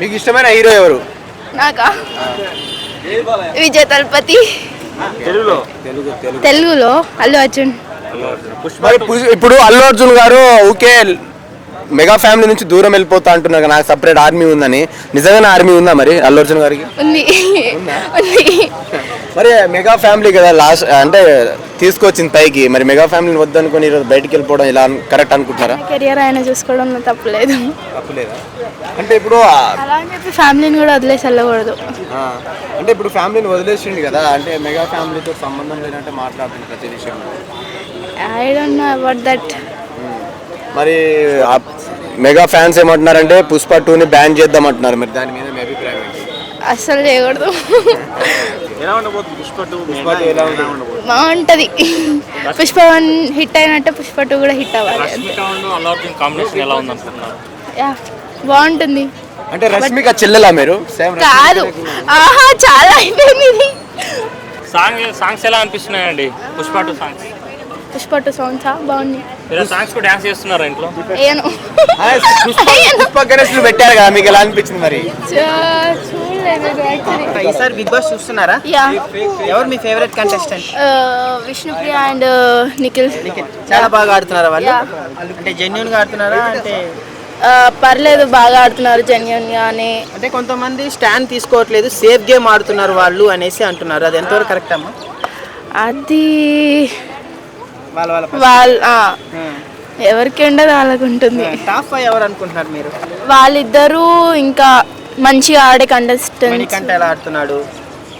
మీకు ఇష్టమైన హీరో ఎవరు? నాకా? విజయ్ తలపతి. తెలుగులో? తెలుగులో? అల్లు అర్జున్. ఇప్పుడు అల్లు అర్జున్ గారు ఊకే మెగా ఫ్యామిలీ నుంచి దూరం వెళ్ళిపోతా అంటున్నారు. నాకు సపరేట్ ఆర్మీ ఉందని. నిజంగానే ఆర్మీ ఉందా మరి అల్లు అర్జున్ గారికి? ఉంది. ఉంది? మరి మెగా ఫ్యామిలీ కదా లాస్ట్ అంటే తీసుకొచ్చింది పైకి. మరి మెగా ఫ్యామిలీని వద్దనుకొని ఈరోజు బయటికి వెళ్ళిపోవడం ఇలా కరెక్ట్ అనుకుంటున్నారా కెరియర్ ఆయన చూసుకోవడంలో తప్పలేదు తప్పులేదా? అంటే ఇప్పుడు ఆ, అలా అని చెప్పి ఫ్యామిలీని కూడా వదిలేసి వెళ్ళకూడదు. ఆ, అంటే ఇప్పుడు ఫ్యామిలీని వదిలేసిండు కదా అంటే మెగా ఫ్యామిలీతో సంబంధం లేదంటే మాట్లాడుతుంది ప్రతి విషయంలో. I don't know about that మరి ఆ మెగా ఫ్యాన్స్ ఏమంటున్నారంటే పుష్ప టూని బ్యాన్ చేద్దాం అంటున్నారు మరి దాని మీద మీ అభిప్రాయం? ఏంటి అస్సలు చేయకూడదు? బాగుంటది. పుష్ప వన్ హిట్ అయినట్టే పుష్ప టూ కూడా హిట్ అవ్వాలి. యా బాగుంటుంది. అంటే రష్మిక చెల్లెలా మీరు? సేమ్ కాదు. ఆహా చాలా అయిపోయింది ఇది సాంగ్ సాంగ్స్ ఎలా అనిపిస్తున్నాయండి? Pushpa two songs Pushpa two songs బాగుంది మీరు సాంగ్స్ కూడా డాన్స్ చేస్తున్నారా ఇంట్లో? ఏను పుష్ప గణేష్ పెట్టారు కదా మీకు ఎలా అనిపించింది మరి? ఈసారి బిగ్ బాస్ చూస్తున్నారా? యా. ఎవరు మీ favourite contestant Vishnupriya and Nikhil. చాలా బాగా ఆడుతున్నారా వాళ్ళు. అంటే జెన్యున్గా ఆడుతున్నారా? అంటే పర్లేదు బాగా ఆడుతున్నారు జెన్యున్ గానే అంటే కొంతమంది స్టాండ్ తీసుకోవట్లేదు సేఫ్ గేమ్ ఆడుతున్నారు వాళ్ళు అనేసి అంటున్నారు. అది ఎంతవరకు కరెక్ట్ అమ్మా? అది వాళ్ళ ఎవరికి ఉండదు వాళ్ళకు ఉంటుంది. టాప్ ఫైవ్ ఎవరు అనుకుంటున్నారు మీరు? వాళ్ళిద్దరూ ఇంకా మంచిగా ఆడే కంటెస్టెంట్స్ మణికంఠ ఎలా ఆడుతున్నాడు?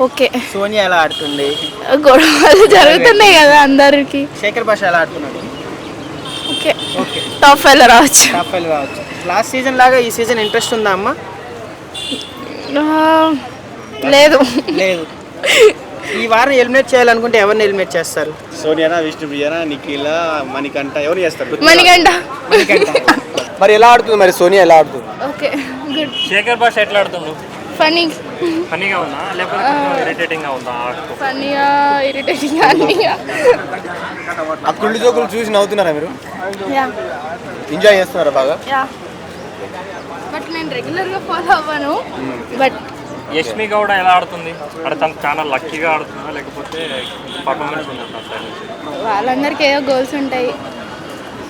ఓకే. సోనియా ఎలా ఆడుతుంది? గొడవలు జరుగుతున్నాయి కదా అందరికి. శేఖర్ భాష ఎలా ఆడుతున్నాడు? ఓకే. టాప్ ఫైవ్లో రావచ్చు. టాప్ ఫైవ్ కావచ్చు లాస్ట్ సీజన్ లాగా ఈ సీజన్ ఇంట్రెస్ట్ ఉందా అమ్మా? ఆ, లేదు. లేదు. ఈ వారం ఎలిమినేట్ చేయాలనుకుంటే ఎవరిని ఎలిమినేట్ చేస్తారు? సోనియానా విష్ణుప్రియనా నిఖిల మణికంఠ ఎవరు చేస్తారు? మణికంఠ. మరి ఎలా ఆడుతుంది మరి? సోనియా ఎలా ఆడుతుంది? Okay good. శేఖర్ భాష ఎట్లా ఆడుతుండు? ఫనీ ఫనీగా ఉందా? లేకపోతే ఇరిటేటింగ్గా ఉందా? ఫనీగా ఇరిటేటింగ్ అన్నీగా ఆ కుళ్ళు జోకులు చూసి నవ్వుతున్నారా మీరు? యా. ఎంజాయ్ చేస్తున్నారా బాగా? యా. బట్ నేను రెగ్యులర్గా ఫాలో అవ్వను. బట్ యష్మి గౌడ ఎలా ఆడుతుంది? అంటే తను చాలా లక్కీగా ఆడుతుందా? లేకపోతే పర్ఫార్మెన్స్ ఉందా? వాళ్ళందరికీ ఏదో గోల్స్ ఉంటాయి.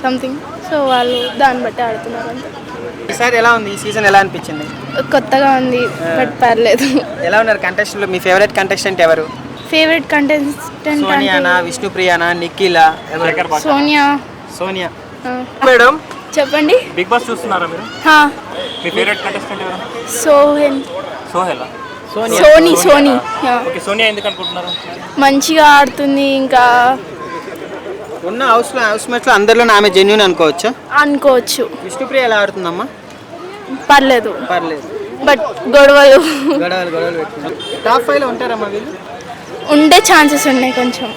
సంథింగ్ సో వాళ్ళు దాన్ని బట్టి ఆడుతున్నారు అంతే ఈసారి ఎలా ఉంది? ఈ సీజన్ ఎలా అనిపించింది? కొత్తగా ఉంది బట్ పర్లేదు. ఎలా ఉన్నారు కంటెస్టెంట్లు మీ ఫేవరెట్ కంటెస్టెంట్ ఎవరు? ఫేవరెట్ కంటెస్టెంట్ సోనియానా విష్ణుప్రియనా నిఖిల? సోనియా. సోనియా. మేడం? చెప్పండి. బిగ్ బాస్ చూస్తున్నారా మీరు? హా. మీ ఫేవరెట్ కంటెస్టెంట్ ఎవరు? సోహెన్ సోహెలా? సోనీ సోనీ. ఓకే సోనియా ఎందుకు అనుకుంటున్నారు? మంచిగా ఆడుతుంది ఇంకా ఉన్న హౌస్లో హౌస్ మేట్స్లో అందరిలో ఆమె జెన్యున్ అనుకోవచ్చు? అనుకోవచ్చు. విష్ణుప్రియ ఎలా ఆడుతుందమ్మా? పర్లేదు. పర్లేదు. బట్ గొడవలు. గొడవలు గొడవలు పెట్టుకున్నారు టాప్ ఫైవ్లో ఉంటారమ్మా వీళ్ళు? ఉండే ఛాన్సెస్ ఉన్నాయి కొంచెం.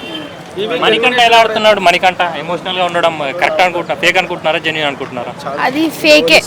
మణికంఠ ఎలా ఆడుతున్నాడు? మణికంఠ ఎమోషనల్గా ఉండడం కరెక్ట్ అనుకుంటున్నా ఫేక్ అనుకుంటున్నారా? జెన్యున్ అనుకుంటున్నారా? అది ఫేకే